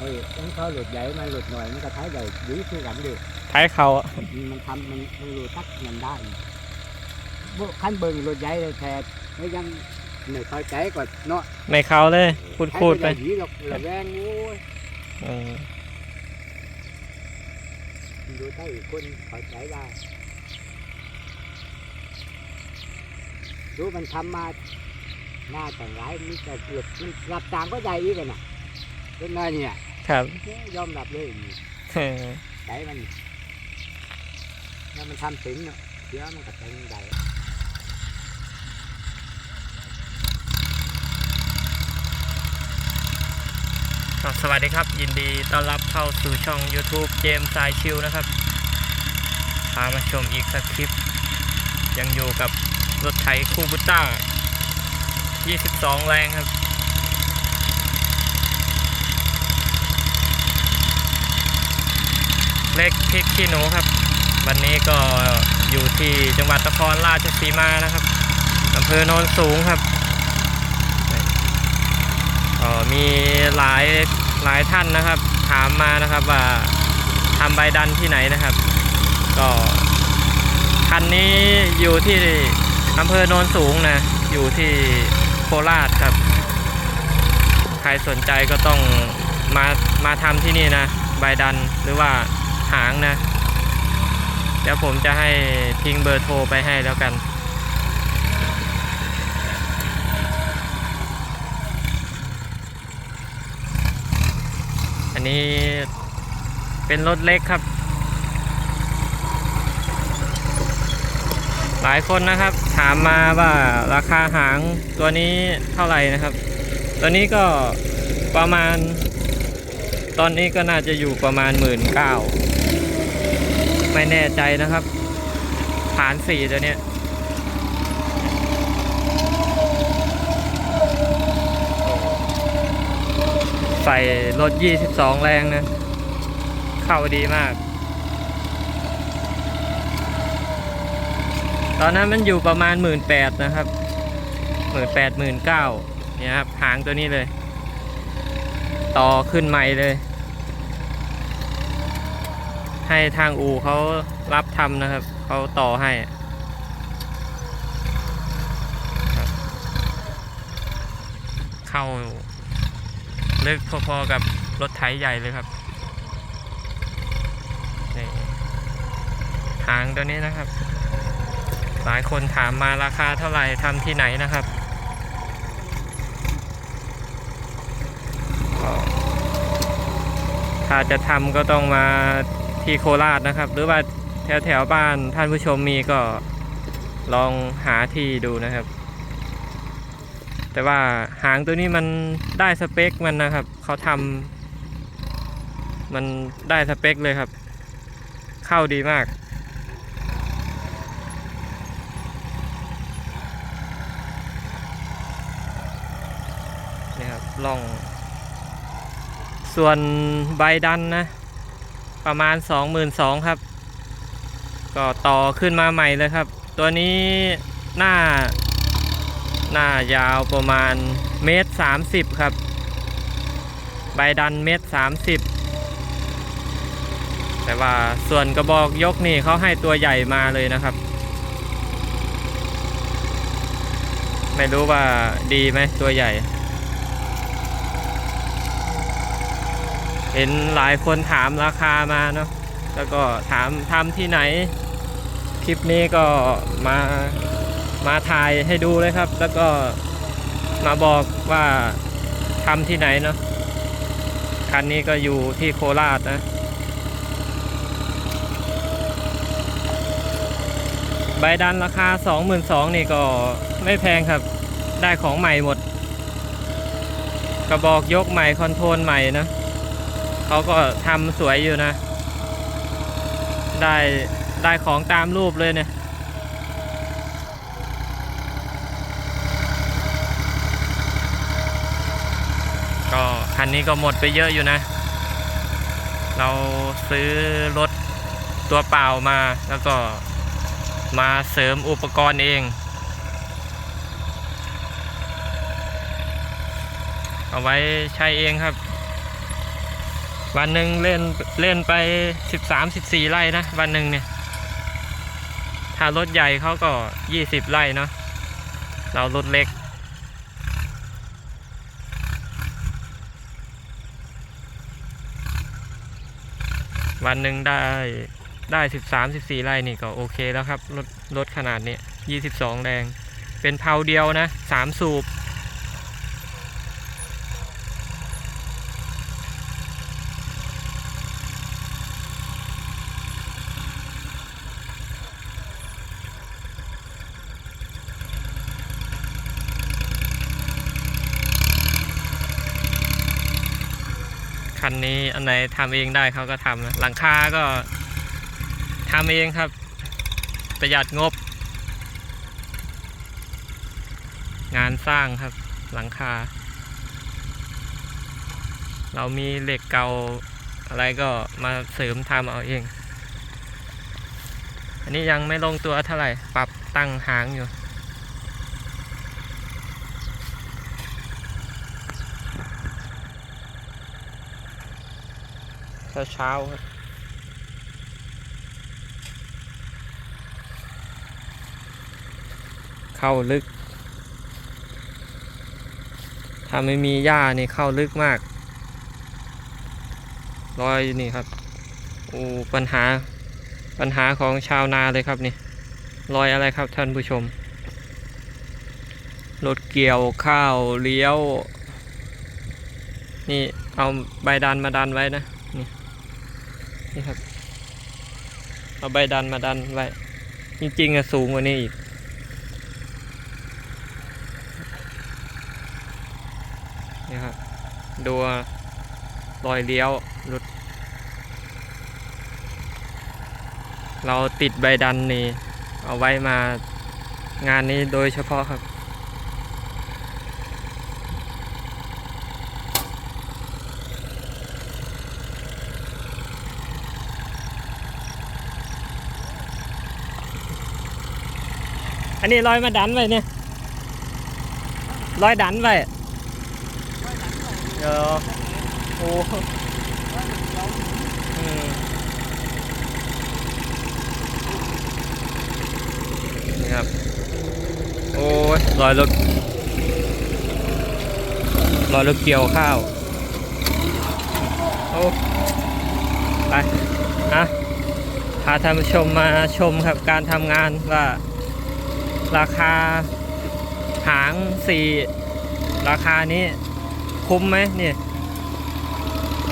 เฮ้ยต้องเขาหลุดใหญ่มันหลุดหน่อยมันก็ท้ายใหญ่ดีคือกันดิท้ายเขาอะมันทำมันมันรู้ตักเงินได้บุขั้นเบิ่งหลุดใหญ่เลยแทนไม่ยังเหนื่อยคอยใจก่อนเนาะไม่เขาเลยคูดคูดๆไปใช้บ่ดีหรอกระแวงโอ้ยอืมดูใต้อีกคนคอยใจได้ดูมันทำมาหน้าต่างร้ายมันจะหลุดมันรับตามก็ใหญ่อีกอะน่ะเป็นไงเนี่ย ครับยอมรับเลยนี่เออใจมันแล้วมันทำถึงเนาะเดี๋ยวมันก็เป็นใหญ่อะสวัสดีครับ ยินดีต้อนรับเข้าสู่ช่อง YouTube เจมส์สายชิวนะครับ พามาชมอีกสักคลิป ยังอยู่กับรถไถคูบูต้า 22 แรงครับ เล็กพริกขี้หนูครับ วันนี้ก็อยู่ที่จังหวัดนครราชสีมานะครับอำเภอโนนสูงครับก็มีหลายหลายท่านนะครับ ถามมานะครับว่าทำใบดันที่ไหนนะครับ ก็คันนี้อยู่ที่อำเภอโนนสูงนะ อยู่ที่โคราชครับ ใครสนใจก็ต้องมามาทำที่นี่นะ ใบดันหรือว่า หางนะ เดี๋ยวผมจะให้ทิ้งเบอร์โทรไปให้แล้วกัน อันนี้เป็นรถเล็กครับหลายคนนะครับถามมาว่าราคาหางตัวนี้เท่าไหร่นะครับ ตัวนี้ก็ประมาณ ตอนนี้ก็น่าจะอยู่ประมาณหมื่นเก้า ไม่แน่ใจนะครับ ฐานสี่ตัวเนี้ยใส่รถ 22 แรงนะ เข้าดีมาก ตอนนั้นมันอยู่ประมาณ 1 8ื่นนะครับ 1 8 0 0 0 1 9เนี่ยครับหางตัวนี้เลย ต่อขึ้นใหม่เลย ให้ทางอูเขารับทำนะครับ เขาต่อให้เข้าลึกพอๆกับรถไถใหญ่เลยครับนี่หางตัวนี้นะครับ หลายคนถามมาราคาเท่าไหร่ทำที่ไหนนะครับถ้าจะทำก็ต้องมา ที่โคราชนะครับ หรือว่าแถวแถวบ้านท่านผู้ชมมีก็ลองหาที่ดูนะครับ แต่ว่าหางตัวนี้มันได้สเปคมันนะครับเขาทำมันได้สเปคเลยครับ เข้าดีมากนี่ครับล่อง ส่วนใบดันนะ ประมาณ 22,000ครับ ก็ต่อขึ้นมาใหม่เลยครับ ตัวนี้หน้า หน้ายาวประมาณเมตรสามสิบครับ ใบดันเมตรสามสิบแต่ว่าส่วนกระบอกยกนี่เขาให้ตัวใหญ่มาเลยนะครับ ไม่รู้ว่าดีไหมตัวใหญ่ เห็นหลายคนถามราคามาเนาะแล้วก็ถามทำที่ไหน คลิปนี้ก็มามาถ่ายให้ดูเลยครับ แล้วก็มาบอกว่าทำที่ไหนเนาะคันนี้ก็อยู่ที่โคราชนะใบดันราคา 22,000นี่ก็ไม่แพงครับ ได้ของใหม่หมด กระบอกยกใหม่คอนโทรลใหม่นะ เขาก็ทำสวยอยู่นะ ได้ได้ของตามรูปเลยเนี่ยก็คันนี้ก็หมดไปเยอะอยู่นะ เราซื้อรถตัวเปล่ามาแล้วก็มาเสริมอุปกรณ์เอง เอาไว้ใช้เองครับ วันหนึ่งเล่นเล่นไปสิบสามสิบสี่ไร่นะวันหนึ่งเนี่ย ถ้ารถใหญ่เขาก็ยี่สิบไร่เนาะเรารถเล็ก วันหนึ่งได้ได้สิบสามสิบสี่ไร่นี่ก็โอเคแล้วครับรถรถขนาดนี้ยี่สิบสองแรงเป็นเพาเดียวนะสามสูบ นนี้อันไหนทำเองได้เขาก็ทำนะหลังคาก็ทำเองครับ ประหยัดงบ งานสร้างครับ หลังคา เรามีเหล็กเก่าอะไรก็มาเสริมทำเอาเอง อันนี้ยังไม่ลงตัวเท่าไหร่ ปรับตั้งหางอยู่ เช้าๆครับเข้าลึก ถ้าไม่มีหญ้านี่เข้าลึกมาก รอยนี่ครับโอ้ปัญหาปัญหาของชาวนาเลยครับนี่รอยอะไรครับท่านผู้ชมรถเกี่ยวข้าวเลี้ยว นี่เอาใบดันมาดันไว้นะ นี่ครับ เอาใบดันมาดันไว้ จริงๆอะสูงกว่านี้อีก นี่ครับ ดูรอยเลี้ยวรถเราติดใบดันนี่ เอาไว้มางานนี้โดยเฉพาะครับ อันนี้ลอยมาดันไว้เนี่ยลอยดันไว้เออโอ้อืมนี่ครับ โอ้ยลอยรถลอยรถเกี่ยวข้าว โอ้ไปอะพาท่านผู้ชมมาชมครับการทำงานว่า ราคาหางสี่ราคานี้คุ้มไหมนี่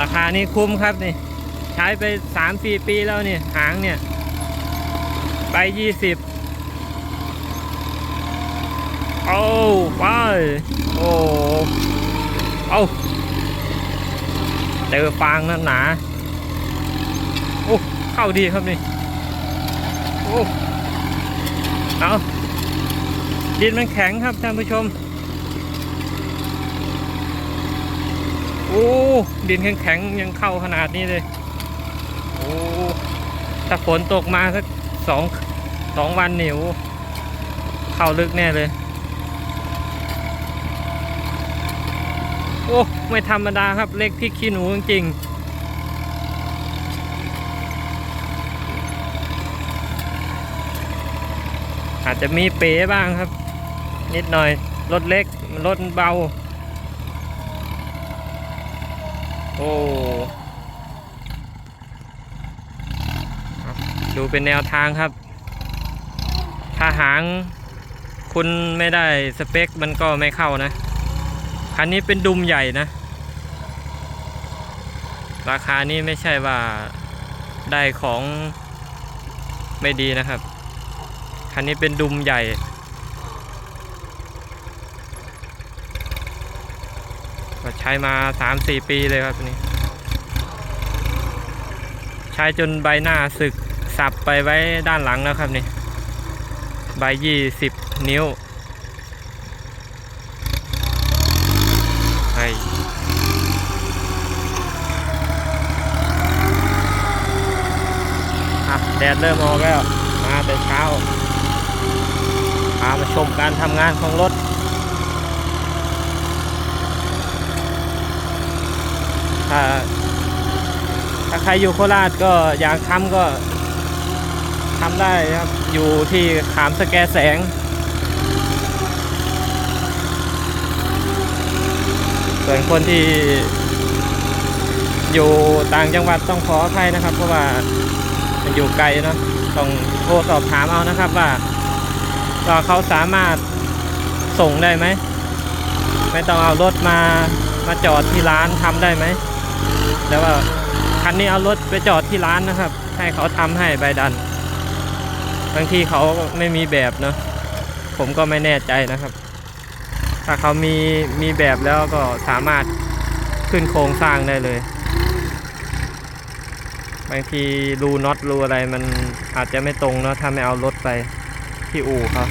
ราคานี้คุ้มครับนี่ ใช้ไปสามสี่ปีแล้วนี่หางเนี่ย ไปยี่สิบโอ้ไปโอ้เอาเจอฟางนั่นหนาโอ้เข้าดีครับนี่โอ้เอา ดินมันแข็งครับท่านผู้ชม โอ้ ดินแข็งๆยังเข้าขนาดนี้เลย โอ้ ถ้าฝนตกมาสักสองสองวันหนี่โอ้เข้าลึกแน่เลย โอ้ ไม่ธรรมดาครับเล็กพริกขี้หนูจริงๆอาจจะมีเป๋บ้างครับ นิดหน่อย รถเล็ก รถเบา โอ้ดูเป็นแนวทางครับ ถ้าหางคุณไม่ได้สเปคมันก็ไม่เข้านะ คันนี้เป็นดุมใหญ่นะ ราคานี้ไม่ใช่ว่าได้ของไม่ดีนะครับ คันนี้เป็นดุมใหญ่ ใช้มา3-4ปีเลยครับนี่ใช้จนใบหน้าสึกสับไปไว้ด้านหลังแล้วครับนี่ ใบ20นิ้วไออ่แดดเริ่มออกแล้ว มาแต่เช้าพามาชมการทำงานของรถ ถ้าถ้าใครอยู่โคราชก็อยากทำก็ทำได้ครับ อยู่ที่ขามสแกแสง ส่วนคนที่อยู่ต่างจังหวัดต้องขออภัยนะครับ เพราะว่ามันอยู่ไกลเนาะต้องโทรสอบถามเอานะครับว่าว่าเขาสามารถส่งได้ไหม ไม่ต้องเอารถมามาจอดที่ร้านทำได้ไหม แต่ว่าคันนี้เอารถไปจอดที่ร้านนะครับ ให้เขาทำให้ใบดัน บางทีเขาไม่มีแบบเนาะผมก็ไม่แน่ใจนะครับ ถ้าเขามีมีแบบแล้วก็สามารถขึ้นโครงสร้างได้เลย บางทีรูน็อตรูอะไรมันอาจจะไม่ตรงเนาะถ้าไม่เอารถไปที่อู่เขา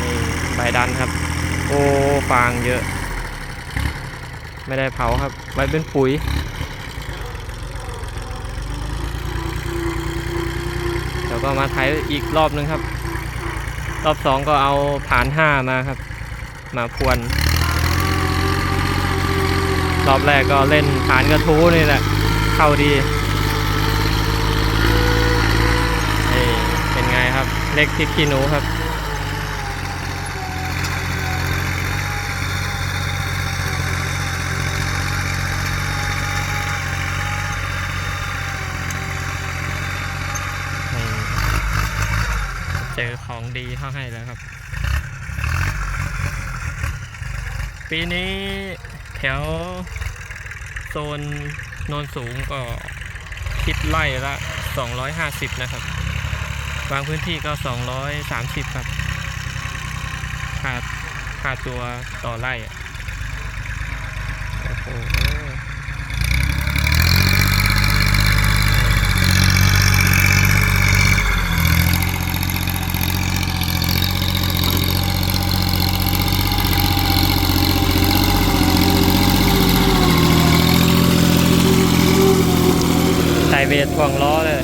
นี่ใบดันครับ โอ้ฟางเยอะ ไม่ได้เผาครับ ไว้เป็นปุ๋ย เดี๋ยวก็มาไถอีกรอบนึงครับ รอบสองก็เอาผานห้ามาครับ มาพวนรอบแรกก็เล่นผานกระทู้นี่แหละ เข้าดีนี่เป็นไงครับ เล็กพริกขี้หนูครับ เจอของดีเข้าให้แล้วครับ ปีนี้แถวโซนโนนสูงก็คิดไล่ละ 250 นะครับ บางพื้นที่ก็ 230 ครับค่าค่าตัวต่อไร่โอ้โห ใส่เวทถ่วงล้อเลย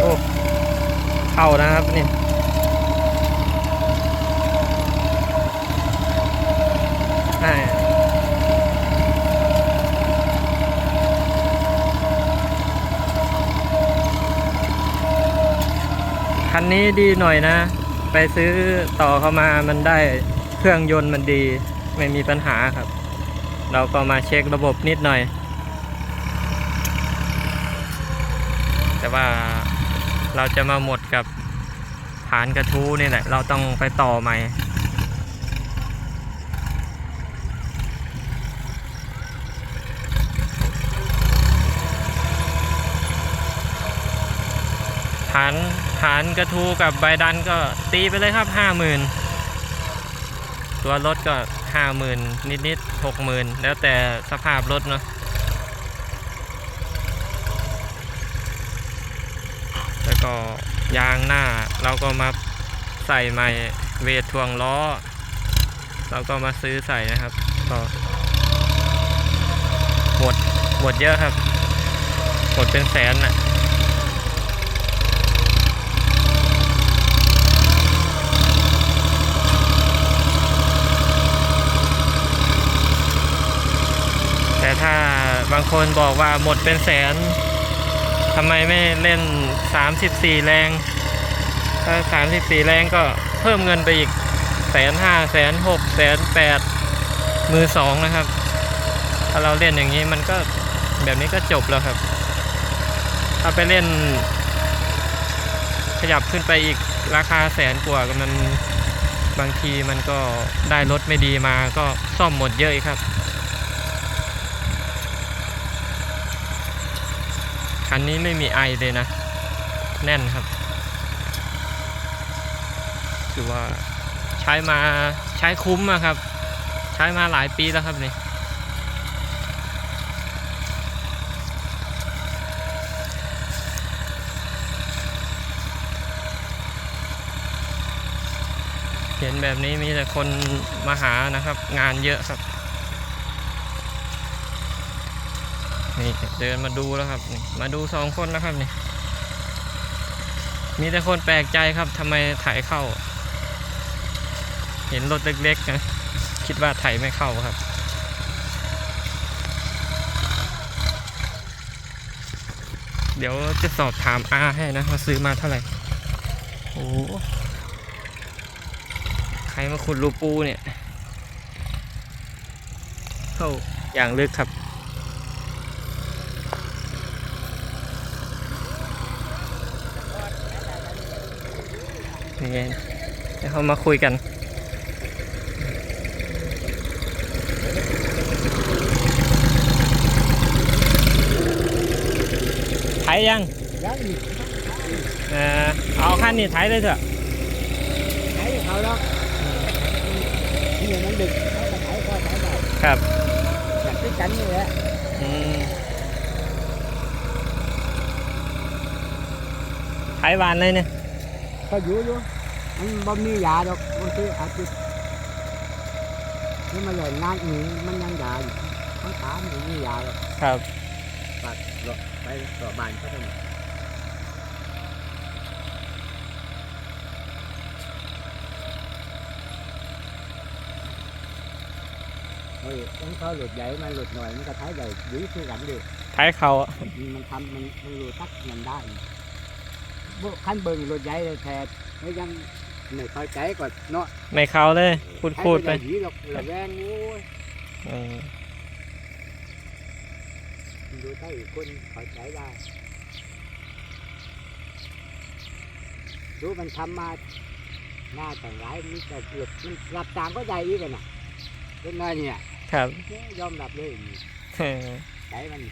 โอ้เข้านะครับนี่อ่า คันนี้ดีหน่อยนะ ไปซื้อต่อเข้ามามันได้เครื่องยนต์มันดี ไม่มีปัญหาครับ เราก็มาเช็คระบบนิดหน่อย แต่ว่าเราจะมาหมดกับฐานกระทู้นี่แหละ เราต้องไปต่อใหม่ฐาน ฐานกระทูกับใบดันก็ตีไปเลยครับห้าหมื่นตัวรถก็ห้าหมื่นนิดนิดหกหมื่นแล้วแต่สภาพรถเนาะแล้วก็ยางหน้าเราก็มาใส่ใหม่เวททวงล้อ เราก็มาซื้อใส่นะครับก็หมดหมดเยอะครับ หมดเป็นแสนน่ะ ถ้าบางคนบอกว่าหมดเป็นแสนทำไมไม่เล่น 34 แรง ถ้า 34 แรงก็เพิ่มเงินไปอีกแสนห้าแสนหกแสนแปดมือสองนะครับ ถ้าเราเล่นอย่างนี้มันก็แบบนี้ก็จบแล้วครับ ถ้าไปเล่น ขยับขึ้นไปอีกราคาแสนกว่าก็มันบางทีมันก็ได้รถไม่ดีมาก็ซ่อมหมดเยอะครับ คันนี้ไม่มีไอเลยนะ แน่นครับ ถือว่าใช้มาใช้คุ้มอะครับ ใช้มาหลายปีแล้วครับนี่เห็นแบบนี้มีแต่คนมาหานะครับ งานเยอะครับ นี่เดินมาดูแล้วครับ มาดูสองคนแล้วครับนี่ มีแต่คนแปลกใจครับทำไมถ่ายเข้า เห็นรถเล็กๆนะคิดว่าถ่ายไม่เข้าครับเดี๋ยวจะสอบถามอาให้นะว่าซื้อมาเท่าไหร่ โอ้โหใครมาขุดรูปูเนี่ย เข้าอย่างลึกครับ นี่ไงเดี๋ยวเขามาคุยกันไถยังแล้วอีกเออเอาขั้นนี้ไถเลยเถอะไหนเขาแล้วนี่มันดึกเขาก็ไหนก็ไหนได้ครับอยากด้วยกันนี่แหละอืมไถหวานเลยเนี่ยก็อยู่อยู่ มันบ่มียาดอกบางทีอาจจะนี่มันเลยงานอื่นมันยังยาอยู่ข้างขามันมียาหรอกครับปัดหลบไปต่อบานก็ได้เฮ้ยต้องเขาหลุดใหญ่มาหลุดหน่อยมันก็ท้ายใหญ่ยื้อคือกันดิไถเขาอะมันทำมันมันรู้ทักมันได้บุขั้นเบิ่งหลุดใหญ่เลยแทนไม่ยัง ไม่เข้าใจก่อนเนาะไม่เขาเลยพูดพูดไปใช้บ่หยีหรอกระแวงโอ้ยอืมดูถ้าอีกคนเข้าใจได้รู้มันทำมาหน้าต่างหลายมีแต่หลุดมันรับตามก็ใหญ่อีกอะน่ะเป็นไงเนี่ยครับยอมรับเลยนี่เออใจมัน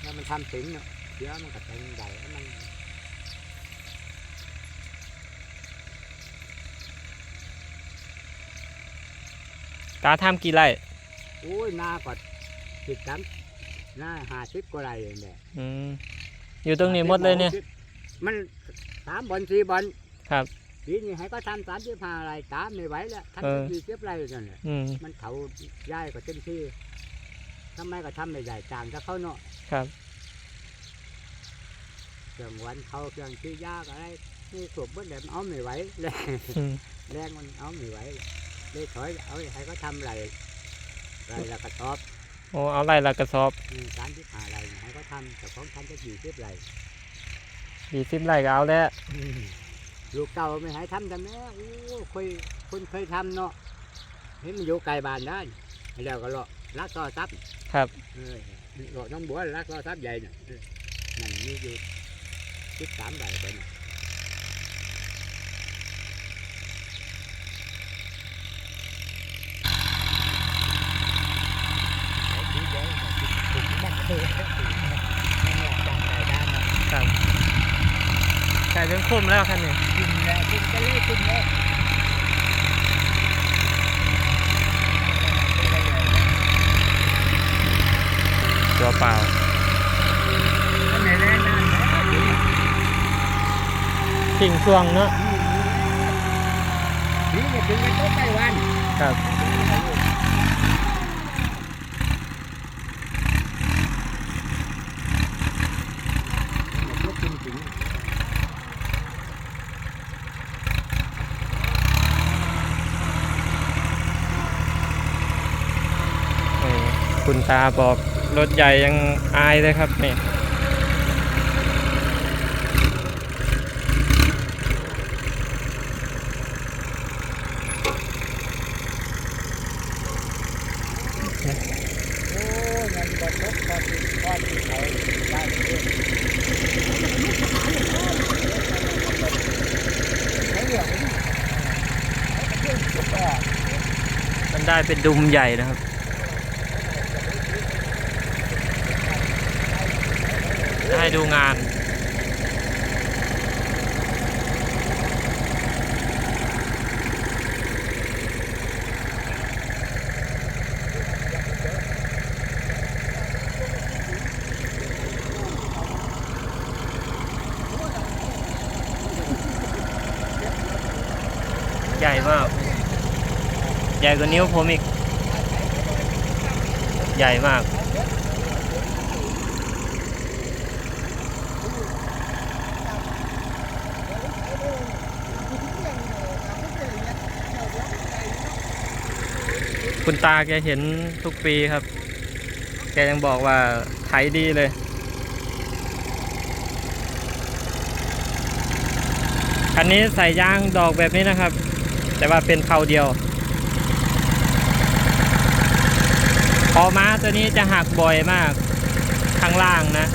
แล้วมันทำถึงเนาะเดี๋ยวมันก็เป็นใหญ่แล้วมัน ตาทำกี่ไร่โอ้ยหน้ากว่าสิบสามหน้าห้าสิบกว่าไรเองแหละอืมอยู่ตรงนี้หมดเลยเนี่ย มันสามบอลสี่บอลครับปีนี้ให้ก็ทำสามสิบห้าไรตามไม่ไหวแล้วทเออำสี่สิบไรนั่นแหละอืมมันเขาย้ายก็เต็มที่ทำไมก็ทำไม่ได้ต่างจากเขาเนาะครับเครื่องวันเขาเครื่องที่ยากอะไรนี่สวบเบิ้ลแบบเอาไม่ไหวแรงอืมแรงมันเอาไม่ไหวเลย ถอยเอาให้เขาทำไรไรแล้วก็ตอบโอ้เอาไร่ละกระสอบสามสิบห้าไรให้เขาทำแต่ของทำจะสี่สิบไรสี่สิบไร่ก็เอาแล้วลูกเต่าไม่ให้ทำทำแม่โอ้เคยคนเคยทำเนาะเห็นมันอยู่ไกลบ้านได้แล้วก็เลาะลักต่อทรัพย์ครับเออเลาะน้องบัวลักต่อทรัพย์ใหญ่น่ะเออนั่นมีอยู่สิบสามใบไปน่ะไอ้ที่เดียวน่ะติดติดบ้านเออติดนั่นแหละจำได้ได้นะ ครับใส่เป็นคุ้ มแล้วคันนี้กินแล้วกินกันเลยกินเลยตัวเปล่าอันไหนแรงนะกินทิ้งช่วงเนาะนี่จะถึงกันต้นไต้หวันครับ คุณตาบอกรถใหญ่ยังอายเลยครับนี่มันได้เป็นดุมใหญ่นะครับ จะให้ ดูงาน ใหญ่มาก ใหญ่กว่านิ้วผมอีก ใหญ่มาก คุณตาแกเห็นทุกปีครับ แกยังบอกว่าไถดีเลย อันนี้ใส่ยางดอกแบบนี้นะครับ แต่ว่าเป็นเผาเดียวพอม้าตัวนี้จะหักบ่อยมาก ข้างล่างนะ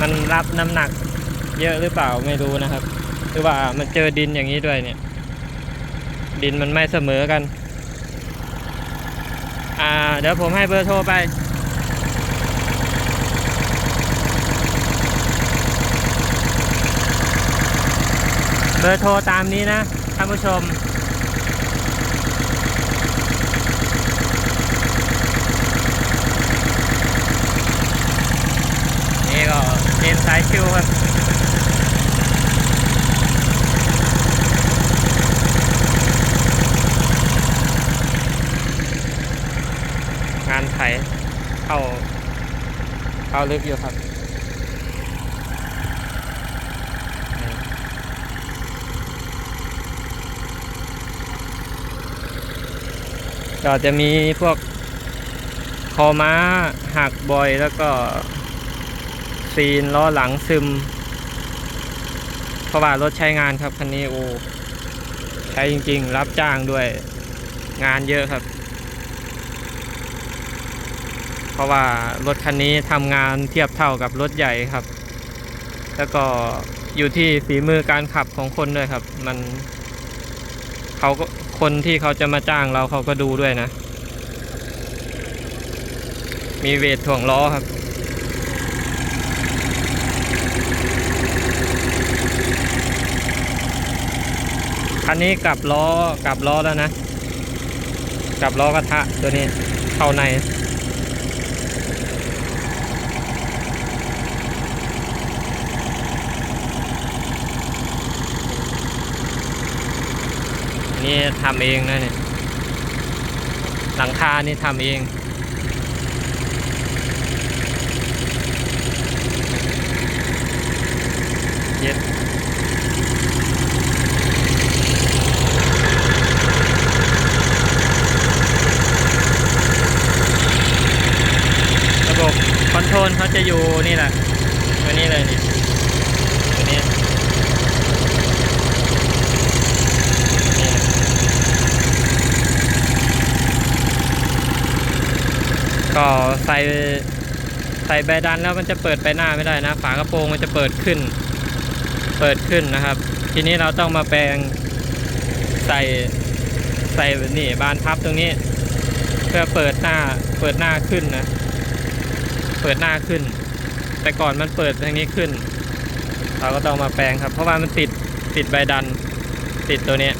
มันรับน้ำหนักเยอะหรือเปล่าไม่รู้นะครับ หรือว่ามันเจอดินอย่างนี้ด้วยเนี่ย ดินมันไม่เสมอกัน อ่า เดี๋ยวผมให้เบอร์โทรไปเบอร์โทรตามนี้นะท่านผู้ชม นี่ก็เน้นสายชิวครับ ไถเข้าเข้าลึกอยู่ครับก็จะมีพวกคอม้าหักบ่อยแล้วก็ซีนล้อหลังซึม เพราะว่ารถใช้งานครับคันนี้โอ้ใช้จริงๆ รับจ้างด้วยงานเยอะครับ เพราะว่ารถคันนี้ทำงานเทียบเท่ากับรถใหญ่ครับ แล้วก็อยู่ที่ฝีมือการขับของคนด้วยครับ มันเขาก็คนที่เขาจะมาจ้างเราเขาก็ดูด้วยนะ มีเวทถ่วงล้อครับคันนี้กลับล้อกลับล้อแล้วนะ กลับล้อกระทะตัวนี้เข้าใน นี่ทำเองนะเนี่ยหลังคานี่ทำเอง เย็ดระบบคอนโทรลเขาจะอยู่นี่แหละตัวนี้เลยนี่ตัวนี้ ก็ใส่ใส่ใบดันแล้วมันจะเปิดไปหน้าไม่ได้นะ ฝากระโปรงมันจะเปิดขึ้น เปิดขึ้นนะครับ ทีนี้เราต้องมาแปลงใส่ใส่นี่บานพับตรงนี้ เพื่อเปิดหน้าเปิดหน้าขึ้นนะ เปิดหน้าขึ้น แต่ก่อนมันเปิดทางนี้ขึ้น เราก็ต้องมาแปลงครับ เพราะว่ามันติดติดใบดัน ติดตัวนี้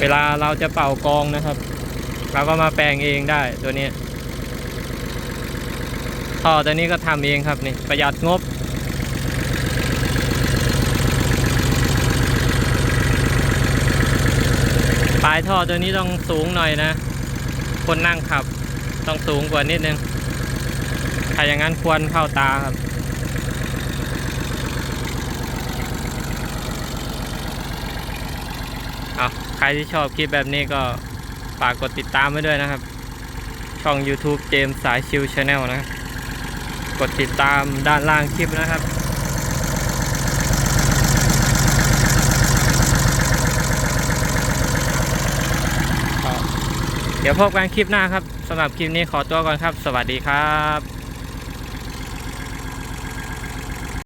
เวลาเราจะเป่ากองนะครับ เราก็มาแปลงเองได้ตัวนี้ ท่อตัวนี้ก็ทำเองครับนี่ประหยัดงบ ปลายท่อตัวนี้ต้องสูงหน่อยนะ คนนั่งขับต้องสูงกว่านิดนึง ถ้าอย่างนั้นควรเข้าตาครับเอาใครที่ชอบคลิปแบบนี้ก็ฝากกดติดตามไว้ด้วยนะครับ ช่อง YouTube เจมส์สายชิวชาแนลนะครับ กดติดตามด้านล่างคลิปนะครับ เดี๋ยวพบกันคลิปหน้าครับสำหรับคลิปนี้ขอตัวก่อนครับ สวัสดีครับ